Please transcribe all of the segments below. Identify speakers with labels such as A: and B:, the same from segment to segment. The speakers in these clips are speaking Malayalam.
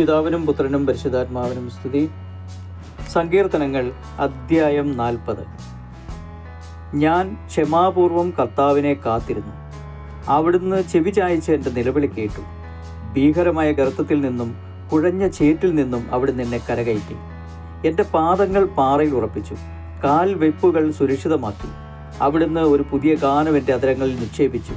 A: പിതാവിനും പുത്രനും പരിശുദ്ധാത്മാവിനും സ്തുതി. സങ്കീർത്തനങ്ങൾ അദ്ധ്യായം നാൽപ്പത്. ഞാൻ ക്ഷമാപൂർവം കർത്താവിനെ കാത്തിരുന്നു. അവിടുന്ന് ചെവി ചായച്ച് എന്റെ നിലവിളി കേട്ടു. ഭീകരമായ ഗർത്തത്തിൽ നിന്നും കുഴഞ്ഞ ചേറ്റിൽ നിന്നും അവിടുന്ന് എന്നെ കരകയറ്റി. എന്റെ പാദങ്ങൾ പാറയിൽ ഉറപ്പിച്ചു. കാൽ വെപ്പുകൾ സുരക്ഷിതമാക്കി. അവിടുന്ന് ഒരു പുതിയ ഗാനം എന്റെ അതരങ്ങളിൽ നിക്ഷേപിച്ചു.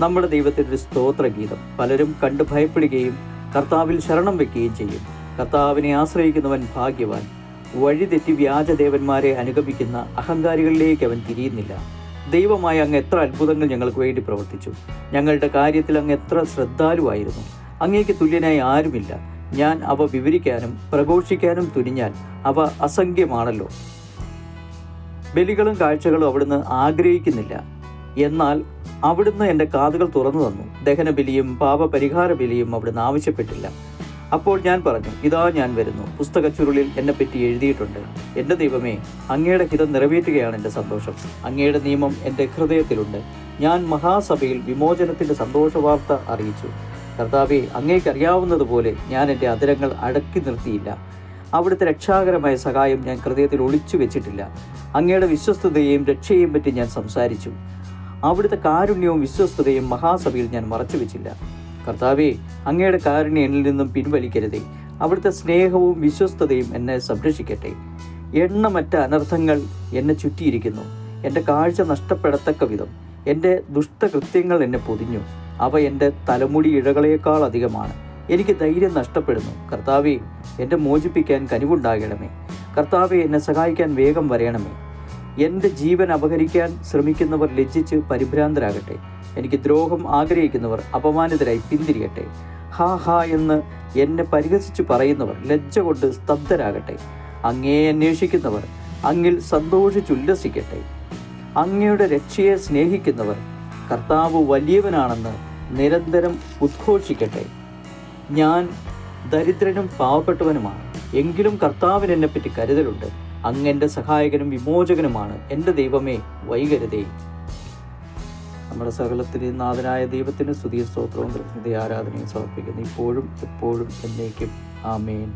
A: നമ്മുടെ ദൈവത്തിന്റെ സ്തോത്രഗീതം പലരും കണ്ടു ഭയപ്പെടുകയും കർത്താവിൽ ശരണം വെക്കുകയും ചെയ്യും. കർത്താവിനെ ആശ്രയിക്കുന്നവൻ ഭാഗ്യവാൻ. വഴിതെറ്റി വ്യാജദേവന്മാരെ അനുഗമിക്കുന്ന അഹങ്കാരികളിലേക്ക് അവൻ തിരിയുന്നില്ല. ദൈവമായ അങ്ങ് എത്ര അത്ഭുതങ്ങൾ ഞങ്ങൾക്ക് വേണ്ടി പ്രവർത്തിച്ചു. ഞങ്ങളുടെ കാര്യത്തിൽ അങ്ങ് എത്ര ശ്രദ്ധാലുവായിരുന്നു. അങ്ങേക്ക് തുല്യനായി ആരുമില്ല. ഞാൻ അവ വിവരിക്കാനും പ്രഘോഷിക്കാനും തുനിഞ്ഞാൽ അവ അസംഖ്യമാണല്ലോ. ബലികളും കാഴ്ചകളും അവിടുന്ന് ആഗ്രഹിക്കുന്നില്ല. എന്നാൽ അവിടുന്ന് എന്റെ കാതുകൾ തുറന്നു തന്നു. ദഹനബലിയും പാപപരിഹാര ബലിയും അവിടുന്ന് ആവശ്യപ്പെട്ടില്ല. അപ്പോൾ ഞാൻ പറഞ്ഞു ഇതാ ഞാൻ വരുന്നു. പുസ്തക ചുരുളിൽ എന്നെപ്പറ്റി എഴുതിയിട്ടുണ്ട്. എന്റെ ദൈവമേ അങ്ങയുടെ ഹിതം നിറവേറ്റുകയാണ് എന്റെ സന്തോഷം. അങ്ങയുടെ നിയമം എന്റെ ഹൃദയത്തിലുണ്ട്. ഞാൻ മഹാസഭയിൽ വിമോചനത്തിന്റെ സന്തോഷവാർത്ത അറിയിച്ചു. കർത്താവെ അങ്ങേക്കറിയാവുന്നതുപോലെ ഞാൻ എന്റെ അതിരങ്ങൾ അടക്കി നിർത്തിയില്ല. അവിടുത്തെ രക്ഷാകരമായ സഹായം ഞാൻ ഹൃദയത്തിൽ ഒളിച്ചു വെച്ചിട്ടില്ല. അങ്ങയുടെ വിശ്വസ്തതയെയും രക്ഷയെയും പറ്റി ഞാൻ സംസാരിച്ചു. അവിടുത്തെ കാരുണ്യവും വിശ്വസ്തതയും മഹാസഭയിൽ ഞാൻ മറച്ചു വെച്ചില്ല. കർത്താവേ അങ്ങയുടെ കാരുണ്യം എന്നിൽ നിന്നും പിൻവലിക്കരുതേ. അവിടുത്തെ സ്നേഹവും വിശ്വസ്തതയും എന്നെ സംരക്ഷിക്കട്ടെ. എണ്ണമറ്റ അനർത്ഥങ്ങൾ എന്നെ ചുറ്റിയിരിക്കുന്നു. എന്റെ കാഴ്ച നഷ്ടപ്പെടത്തക്ക വിധം. എന്റെ ദുഷ്ടകൃത്യങ്ങൾ എന്നെ പൊതിഞ്ഞു. അവ എന്റെ തലമുടി ഇഴകളേക്കാൾ അധികമാണ്. എനിക്ക് ധൈര്യം നഷ്ടപ്പെടുന്നു. കർത്താവെ എന്നെ മോചിപ്പിക്കാൻ കനിവുണ്ടാകണമേ. കർത്താവെ എന്നെ സഹായിക്കാൻ വേഗം വരയണമേ എന്റെ ജീവൻ അപഹരിക്കാൻ ശ്രമിക്കുന്നവർ ലജ്ജിച്ച് പരിഭ്രാന്തരാകട്ടെ. എനിക്ക് ദ്രോഹം ആഗ്രഹിക്കുന്നവർ അപമാനിതരായി പിന്തിരിയട്ടെ. ഹാ ഹാ എന്ന് എന്നെ പരിഹസിച്ചു പറയുന്നവർ ലജ്ജ കൊണ്ട് സ്തബ്ധരാകട്ടെ. അങ്ങേ അന്വേഷിക്കുന്നവർ അങ്ങിൽ സന്തോഷിച്ചുല്ലസിക്കട്ടെ. അങ്ങയുടെ രക്ഷയെ സ്നേഹിക്കുന്നവർ കർത്താവ് വലിയവനാണെന്ന് നിരന്തരം ഉദ്ഘോഷിക്കട്ടെ. ഞാൻ ദരിദ്രനും പാവപ്പെട്ടവനുമാണ്. എങ്കിലും കർത്താവിന് എന്നെപ്പറ്റി കരുതലുണ്ട്. അങ്ങ് എന്റെ സഹായകനും വിമോചകനുമാണ്. എന്റെ ദൈവമേ വൈകരുതേ. നമ്മുടെ സകലത്തിന് നാഥനായ ദൈവത്തിന് സ്തുതിയും സ്തോത്രവും കൃത്യത ആരാധനയും സമർപ്പിക്കുന്നു. ഇപ്പോഴും എപ്പോഴും എന്നേക്കും. ആമേൻ.